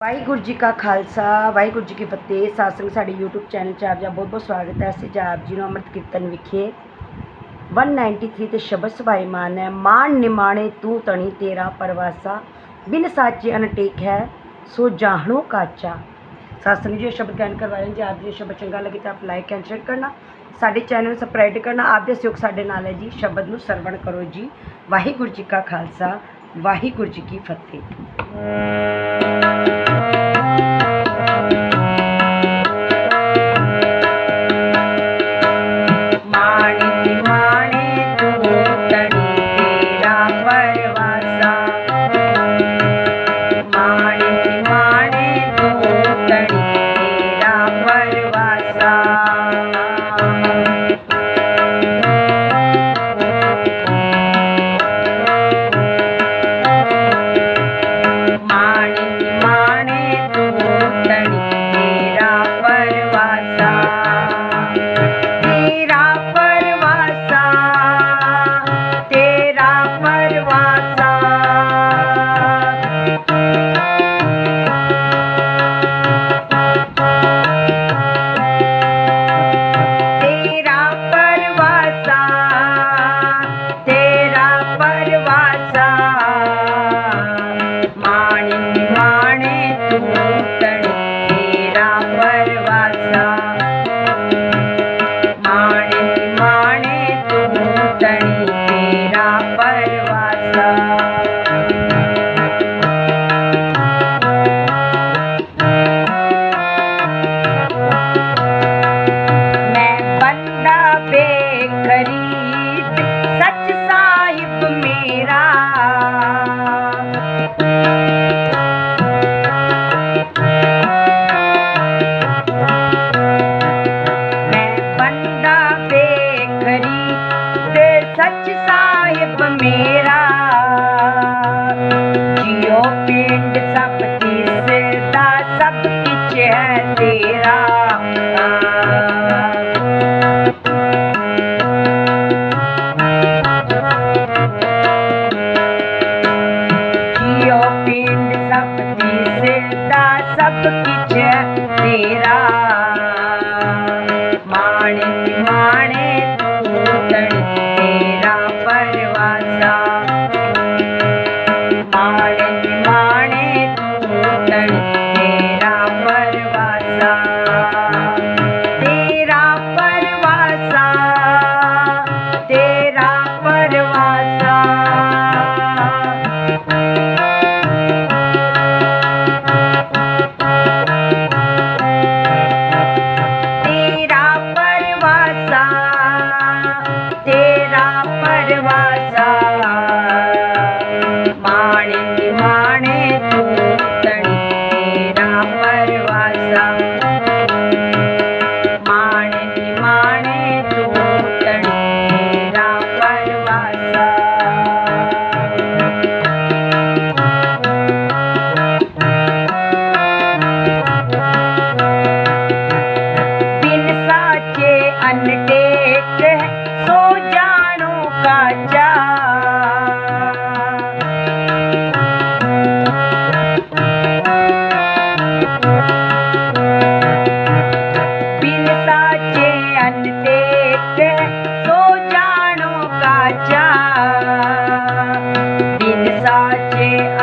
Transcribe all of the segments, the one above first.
ਵਾਹਿਗੁਰੂ ਜੀ ਕਾ ਖਾਲਸਾ, ਵਾਹਿਗੁਰੂ ਜੀ ਕੀ ਫਤਿਹ। ਸਾਧ ਸਾਡੇ YouTube ਚੈਨਲ 'ਚ ਆਪ ਜੀ ਬਹੁਤ ਬਹੁਤ ਸਵਾਗਤ ਹੈ। ਅਸੀਂ ਜੀ ਆਪ ਜੀ ਨੂੰ ਅੰਮ੍ਰਿਤ ਕੀਰਤਨ ਵਿਖੇ। 193 ਤੇ ਸ਼ਬਦ ਸਵਾਈਮਾਨ ਹੈ ਮਾਣ ਨਿਮਾਣੇ ਤੂੰ ਤਣੀ ਤੇਰਾ ਪਰਵਾਸਾ, ਬਿਨ ਸਾਚੇ ਅਨਟੇਕ ਹੈ ਸੋ ਜਾਹਣੋ ਕਾਚਾ। ਸਾਧ ਜੀ, ਇਹ ਸ਼ਬਦ ਗਾਇਨ ਕਰਵਾ ਰਹੇ ਜੀ ਆਪ ਜੀ ਨੂੰ ਸ਼ਬਦ। ਚੰਗਾ ਲੱਗੇ ਤਾਂ ਆਪ ਲਾਈਕ ਐਂਡ ਸ਼ੇਅਰ ਕਰਨਾ, ਸਾਡੇ ਚੈਨਲ ਨੂੰ ਸਬਸਕ੍ਰਾਈਬ ਕਰਨਾ, ਆਪ ਦੇ ਸਹਿਯੋਗ ਸਾਡੇ ਨਾਲ ਹੈ ਜੀ। ਸ਼ਬਦ ਨੂੰ ਸਰਵਣ ਕਰੋ ਜੀ। ਵਾਹਿਗੁਰੂ ਜੀ ਕਾ ਖਾਲਸਾ, ਵਾਹਿਗੁਰੂ ਜੀ ਕੀ ਫਤਿਹ।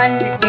one.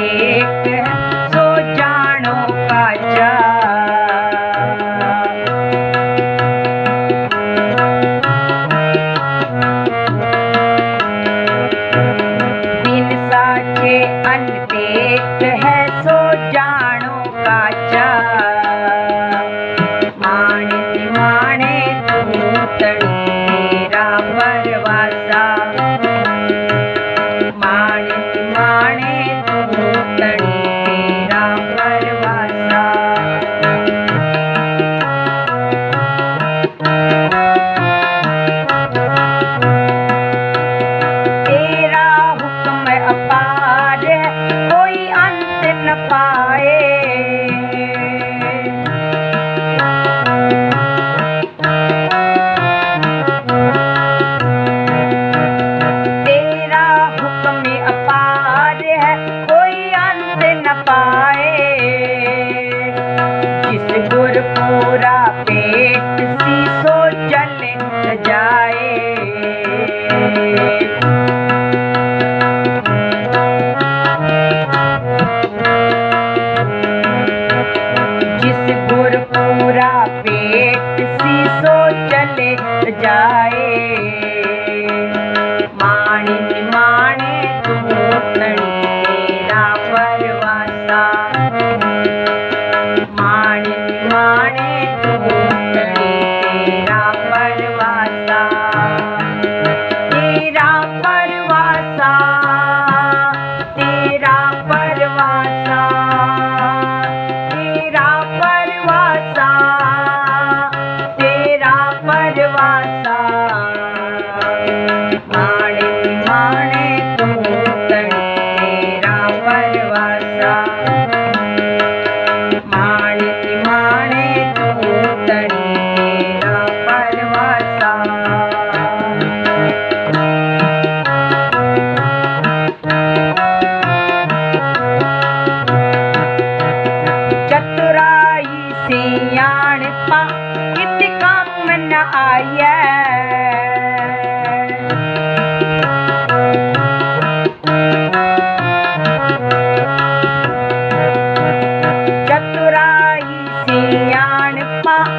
様。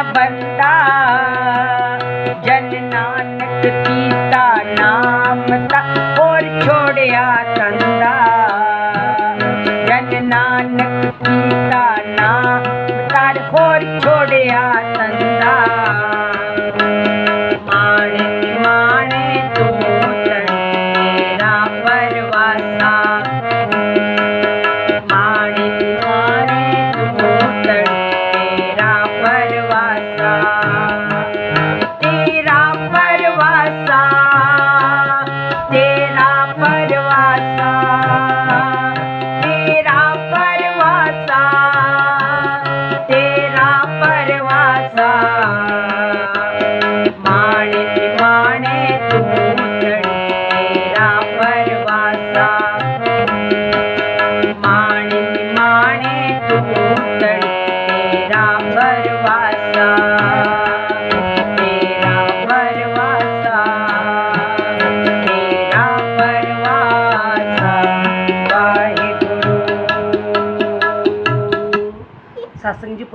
ਨ ਬੰਦਾ ਜਨ ਨਾਨਕ ਕੀਤਾ ਨਾਮ ਤਾ ਹੋਰ ਛੋੜਿਆ ਤੰਦਾ ਜਨ ਨਾਨਕ ਕੀਤਾ ਨਾਮ ਤਰ ਹੋਰ ਛੋੜਿਆ ਤੰਦਾ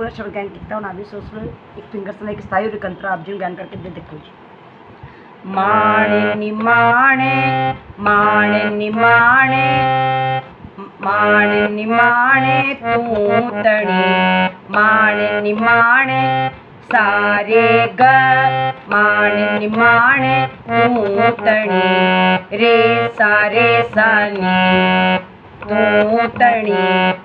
ශෝෂණ ගෑන් කිට්ටවන අවිශෝෂණ එක් පිංගසන එක් ස්ථායු රකන්ත්‍ර අබ්ජුන් ගෑන් කරක දෙ දෙකෝ माणे निमाणे माणे निमाणे माणे निमाणे तूतणी माणे निमाणे सारे ग माणे निमाणे तूतणी रे सारे सानी तूतणी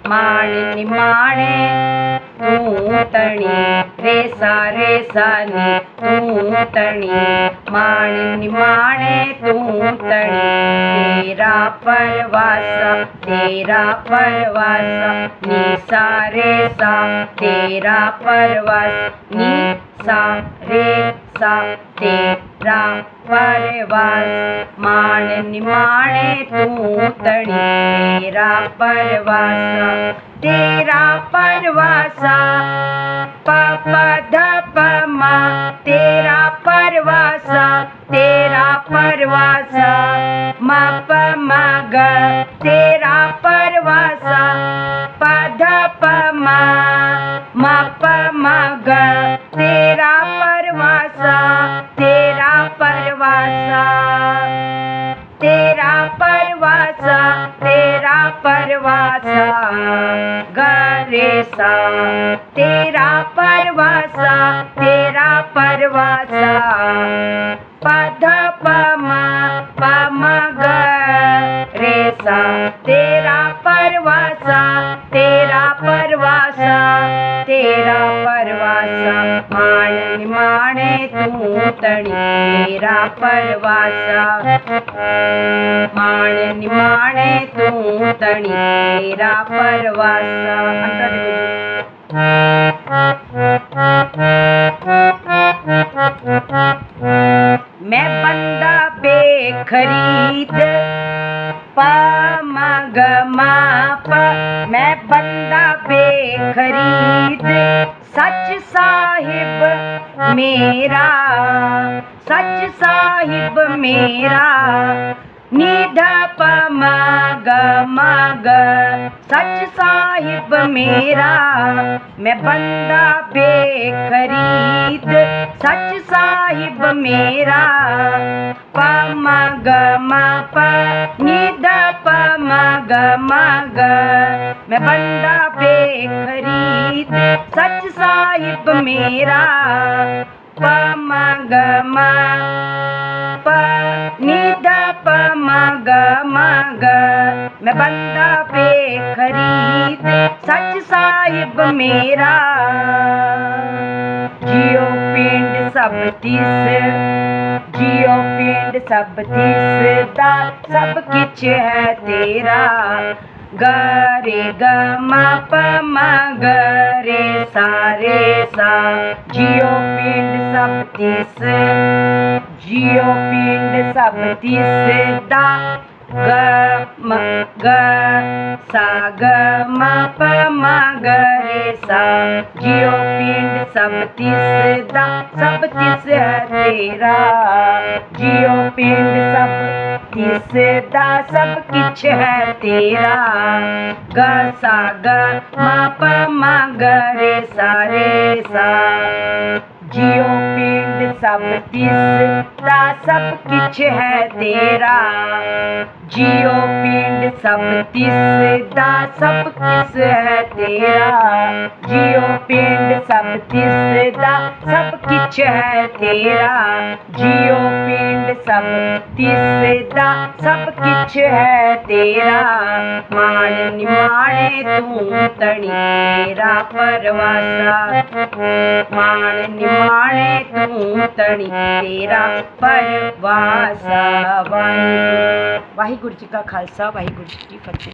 माणे निमाणे तू तणी रेसा रेसानी तू तणी माणी माने तू तणी तेरा परवासा तेरा परवासा। नी सा, रे सा, तेरा परवास। नी सा, रे तेरा परवास माणे निमाणे तू तेरा परवासा तेरा परवासा प ध प मा तेरा परवासा तेरा परवासा म प म ग तेरा परवासा प ध प मा म प म ग तेरा परवाचा तेरा परवासा तेरा परवाचा गरेसा तेरा परवासा तेरा परवाचा पध पमा पमा रेसा तेरा परवाचा परवासा, तेरा परवासा माणे माने तू तणी तेरा परवासा। मान माने तू तणी तेरा परवासा। मैं बंदा बेखरीद पमग माप मैं बंदा बेखरीद। सच साहिब मेरा सच साहिब मेरा सच साहिब मेरा, मैं बंदा बेखरीद। सच साहिब मेरा पम ग म प निध पम ग मैं बंदा बेखरीद। सच साहिब मेरा पम ग म प ग म मैं बंदा बेखरीद सच साहिब मेरा। जियो पिंड सब तिस जियो पिंड सब तिस दा, सब किछ है तेरा। gare ga ma pa ma ga sa. Re sa jio pin sab ti se jio pin sab ti se da. Ga ma ga sa ga ma pa ma ga sa. Jio pin sab ti se da sab ti se tera jio pin sab पिंड सब किछ है तेरा? ग सा ग म प म ग रे सा। रे सा जियो पिंड सब तिस दा सब किछ है तेरा। जियो पिंड सब तिस दा सब किस है तेरा? जियो पिंड सब तिसदा सब किच है तेरा। जियो पिंड सब तिसदा सब किच है तेरा। मान निमाने तू तणीरा परवासा। मान निमाने तू तणी तेरा परवासा। वाहिगुरु जी का खालसा, वाहिगुरु जी की फतेह।